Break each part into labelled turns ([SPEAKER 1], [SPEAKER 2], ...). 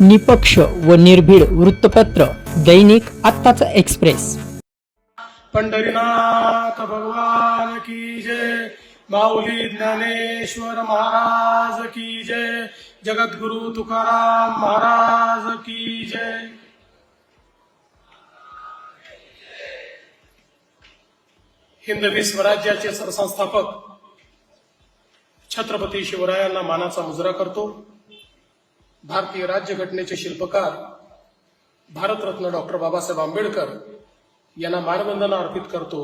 [SPEAKER 1] निपक्ष व निर्भीड वृत्तपत्र दैनिक आत्ताचा एक्सप्रेस.
[SPEAKER 2] पंढरीनाथ भगवान की जय. माऊली ज्ञानेश्वर महाराज की जय. जगद्गुरु तुकाराम महाराज की जय. हिंदवी स्वराज्याचे सरसंस्थापक छत्रपती शिवरायांना मानाचा मुजरा करतो. भारतीय राज्यघटनेचे शिल्पकार भारतरत्न डॉक्टर बाबासाहेब आंबेडकर यांना मानवंदना अर्पित करतो.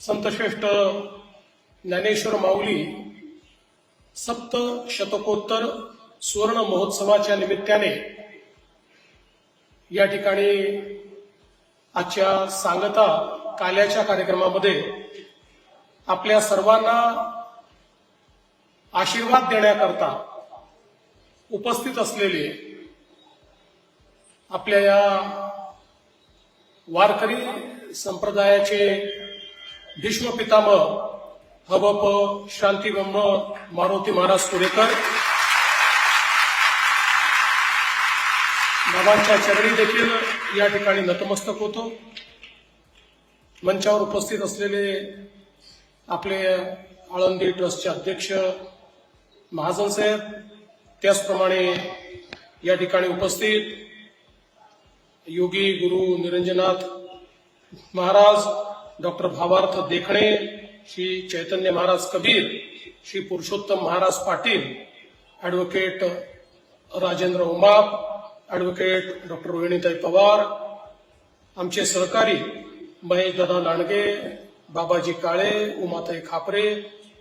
[SPEAKER 2] संतश्रेष्ठ ज्ञानेश्वर माऊली सप्त शतकोत्तर सुवर्ण महोत्सवाच्या निमित्ताने या ठिकाणी आजच्या सांगता काल्याच्या कार्यक्रमामध्ये आपल्या सर्वांना आशीर्वाद देण्याकरता उपस्थित असलेले आपल्या या वारकरी संप्रदायाचे भीष्म पितामह शांतीब्रह्म मारुती महाराज पुरेकर बाबांच्या चरणी देखील या ठिकाणी नतमस्तक होतो. मंचावर उपस्थित असलेले आपले आळंदी ट्रस्टचे अध्यक्ष महाजन साहेब त्याचप्रमाणे या ठिकाणी उपस्थित योगी गुरु निरंजनाथ Maharaj doctor Bhavarth Dekhane Shri Chaitanya Maharaj Kabir Shri Purushottam Maharaj Patil advocate Rajendra Umap advocate doctor रोहिणीताई पवार आमचे सहकारी महेश दादा लांडगे बाबाजी काळे उमाताई खापरे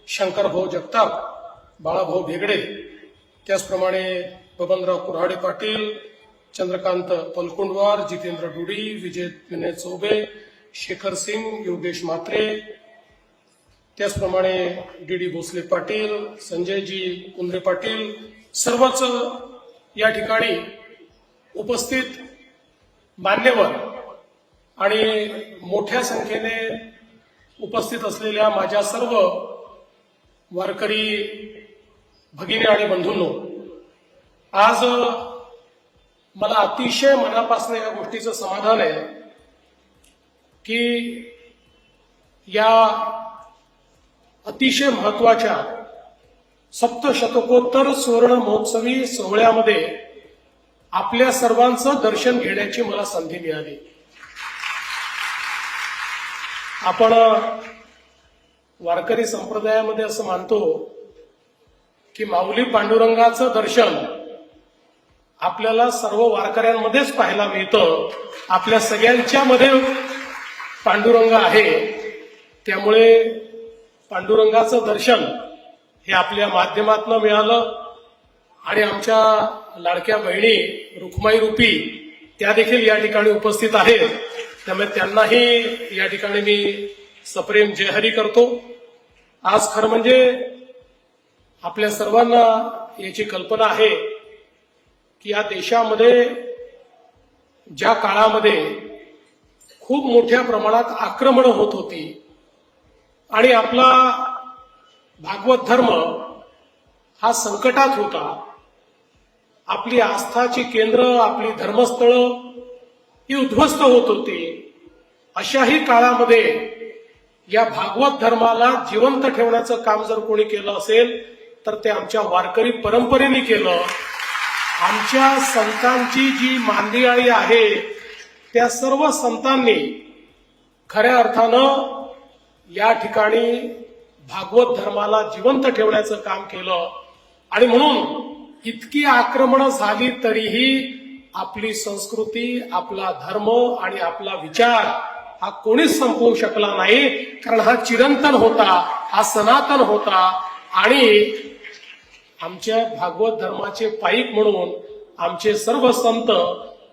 [SPEAKER 2] शंकरभाऊ जगताप बाळाभाऊ भेगडे त्याचप्रमाणे बबनराव कुऱ्हाडे पाटील चंद्रकांत पलकुंडवार जितेंद्र डुडी विजय विनय चौबे शेखर सिंग योगेश म्हात्रे त्याचप्रमाणे डी डी भोसले पाटील संजयजी कुंद्रे पाटील सर्वच या ठिकाणी उपस्थित मान्यवर आणि मोठ्या संख्येने उपस्थित असलेल्या माझ्या सर्व वारकरी भगिनी आणि बंधूंनो आज मला अतिशय मनापासून या गोष्टीचं समाधान आहे की या अतिशय महत्त्वाच्या सप्तशतकोत्तर सुवर्ण महोत्सवी सोहळ्यामध्ये आपल्या सर्वांचं दर्शन घेण्याची मला संधी मिळाली. आपण वारकरी संप्रदायामध्ये असं मानतो की माऊली पांडुरंगाचं दर्शन आपल्याला सर्व वारकऱ्यांमध्येच पाहायला मिळतं. आपल्या सगळ्यांच्या मध्ये पांडुरंग आहे. त्यामुळे पांडुरंगाचं दर्शन हे आपल्या माध्यमातून मिळालं आणि आमच्या लाडक्या बहिणी रुक्माई रूपी त्या देखील या ठिकाणी उपस्थित आहेत. त्यामुळे त्यांनाही या ठिकाणी मी सप्रेम जयहरी करतो. आज खरं म्हणजे आपल्या सर्वांना याची कल्पना आहे की या देशामध्ये ज्या काळामध्ये खूप मोठ्या प्रमाणात आक्रमण होत होती आणि आपला भागवत धर्म हा संकटात होता आपली आस्थाची केंद्र आपली धर्मस्थळं ही उद्ध्वस्त होत होती अशाही काळामध्ये या भागवत धर्माला जिवंत ठेवण्याचं काम जर कोणी केलं असेल तर ते आमच्या वारकरी परंपरेने केलं. आमच्या संतांची जी मांदियाळी आहे त्या सर्व संतांनी खऱ्या अर्थानं या ठिकाणी भागवत धर्माला जिवंत ठेवण्याचं काम केलं. आणि म्हणून इतकी आक्रमणं झाली तरीही आपली संस्कृती आपला धर्म आणि आपला विचार हा कोणीच संपवू शकला नाही. कारण हा चिरंतन होता हा सनातन होता आणि आमच्या भागवत धर्माचे पाईक म्हणून आमचे सर्व संत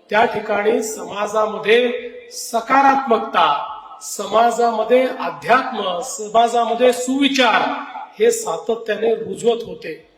[SPEAKER 2] त्या ठिकाणी समाजामध्ये सकारात्मकता समाजामध्ये अध्यात्म समाजामध्ये सुविचार हे सातत्याने रुजवत होते.